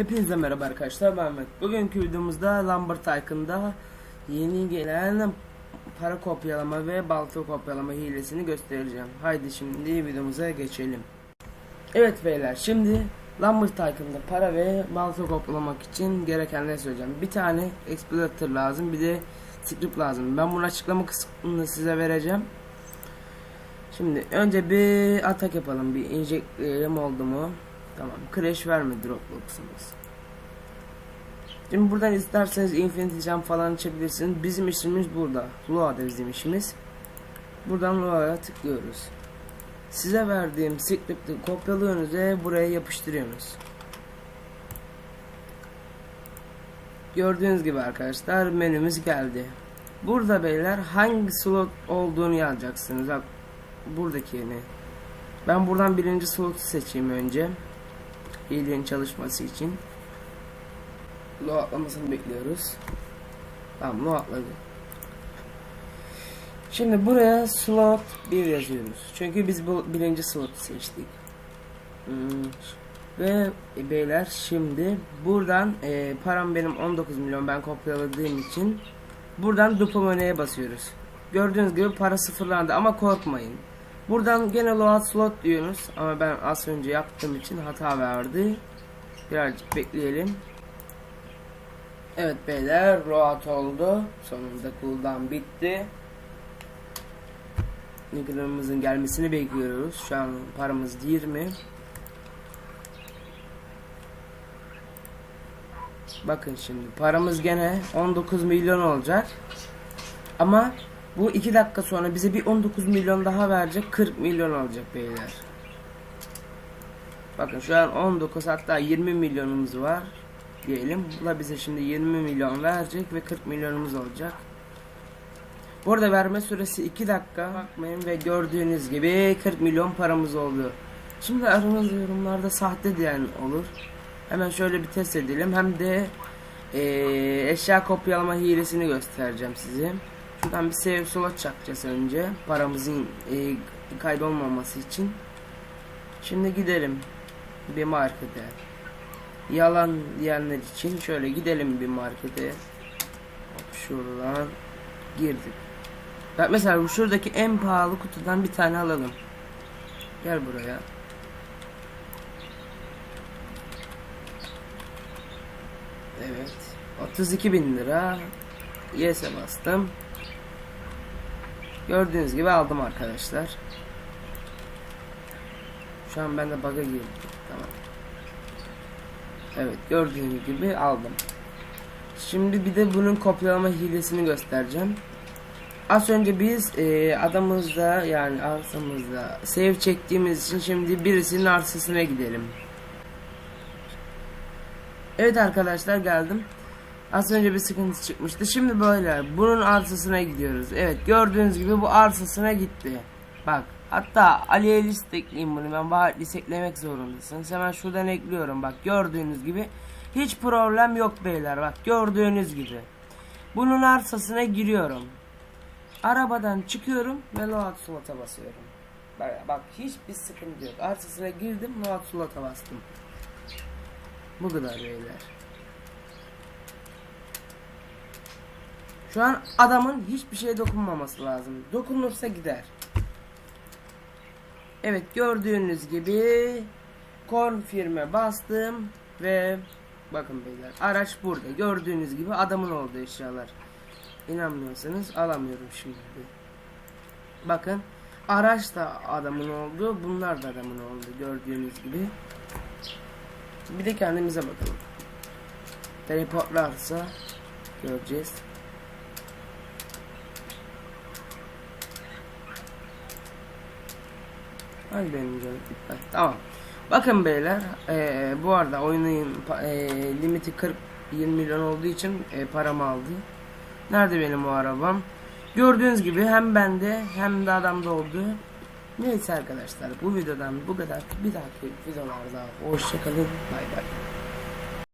Hepinize merhaba arkadaşlar ben Mehmet. Bugünkü videomuzda Lambert Tycoon'da yeni gelen para kopyalama ve balta kopyalama hilesini göstereceğim. Haydi şimdi videomuza geçelim. Evet beyler şimdi Lambert Tycoon'da para ve balta kopyalamak için gerekenleri söyleyeceğim. Bir tane Exploiter lazım bir de script lazım. Ben bunu açıklama kısmını size vereceğim. Şimdi önce bir atak yapalım. Bir injekleyelim oldu mu? Tamam. Crash verme Dropbox'ımız. Şimdi buradan isterseniz Infinity Jump falan açabilirsiniz. Bizim işimiz burada. Loa'da bizim işimiz. Buradan Loa'ya tıklıyoruz. Size verdiğim script'i kopyalıyorsunuz ve buraya yapıştırıyorsunuz. Gördüğünüz gibi arkadaşlar menümüz geldi. Burada beyler hangi slot olduğunu yazacaksınız. Buradaki yeni. Ben buradan birinci slotu seçeyim önce. Hilenin çalışması için. Lo atlamasını bekliyoruz. Tamam lo atladı. Şimdi buraya slot 1 yazıyoruz. Çünkü biz bu birinci slotu seçtik. Hmm. Ve e, beyler şimdi buradan e, param benim 19 milyon ben kopyaladığım için buradan duplomoneye basıyoruz. Gördüğünüz gibi para sıfırlandı ama korkmayın. Buradan gene load slot diyorsunuz ama ben az önce yaptığım için hata verdi. Birazcık bekleyelim. Evet beyler load oldu. Sonunda cooldown bitti. Nickel'ımızın gelmesini bekliyoruz. Şu an paramız 20. Bakın şimdi paramız gene 19 milyon olacak. Ama bu 2 dakika sonra bize bir 19 milyon daha verecek 40 milyon olacak beyler. Bakın şu an 19 hatta 20 milyonumuz var diyelim. Bu da bize şimdi 20 milyon verecek ve 40 milyonumuz olacak. Burada verme süresi 2 dakika. Bakmayın ve gördüğünüz gibi 40 milyon paramız oldu. Şimdi aranızda yorumlarda sahte diyen olur. Hemen şöyle bir test edelim. Hem de eee, eşya kopyalama hilesini göstereceğim size. Şuradan bir save slot çakacağız önce. Paramızın e, kaybolmaması için. Şimdi gidelim bir markete. Yalan diyenler için şöyle gidelim bir markete. Şuradan girdik. Bak mesela şuradaki en pahalı kutudan bir tane alalım. Gel buraya. Evet. 32 bin lira. Yes'e bastım. Gördüğünüz gibi aldım arkadaşlar. Şu an ben de bug'a girdim. Tamam. Evet gördüğünüz gibi aldım. Şimdi bir de bunun kopyalama hilesini göstereceğim. Az önce biz e, adamızda yani arsamızda save çektiğimiz için şimdi birisinin arsasına gidelim. Evet arkadaşlar geldim. Az önce bir sıkıntı çıkmıştı. Şimdi böyle bunun arsasına gidiyoruz. Evet gördüğünüz gibi bu arsasına gitti. Bak hatta Ali'ye list bunu. Ben bahar list eklemek zorundasınız. Hemen şuradan ekliyorum. Bak gördüğünüz gibi hiç problem yok beyler. Bak gördüğünüz gibi. Bunun arsasına giriyorum. Arabadan çıkıyorum ve load slot'a basıyorum. Bak, bak hiçbir sıkıntı yok. Arsasına girdim load slot'a bastım. Bu kadar beyler. Şu an adamın hiçbir şeye dokunmaması lazım. Dokunursa gider. Evet gördüğünüz gibi confirm'e bastım ve bakın beyler araç burada. Gördüğünüz gibi adamın olduğu eşyalar. İnanmıyorsanız alamıyorum şimdi. Bakın araç da adamın oldu. Bunlar da adamın oldu gördüğünüz gibi. Bir de kendimize bakalım. Teleportlarsa göreceğiz. Hadi benim canım iptal. Tamam. Bakın beyler, eee, bu arada oyunun eee, limiti 40 20 milyon olduğu için eee, paramı aldı. Nerede benim o arabam? Gördüğünüz gibi hem bende hem de adamda oldu. Neyse arkadaşlar bu videodan bu kadar. Bir dahaki videolarda hoşçakalın. Bay bay.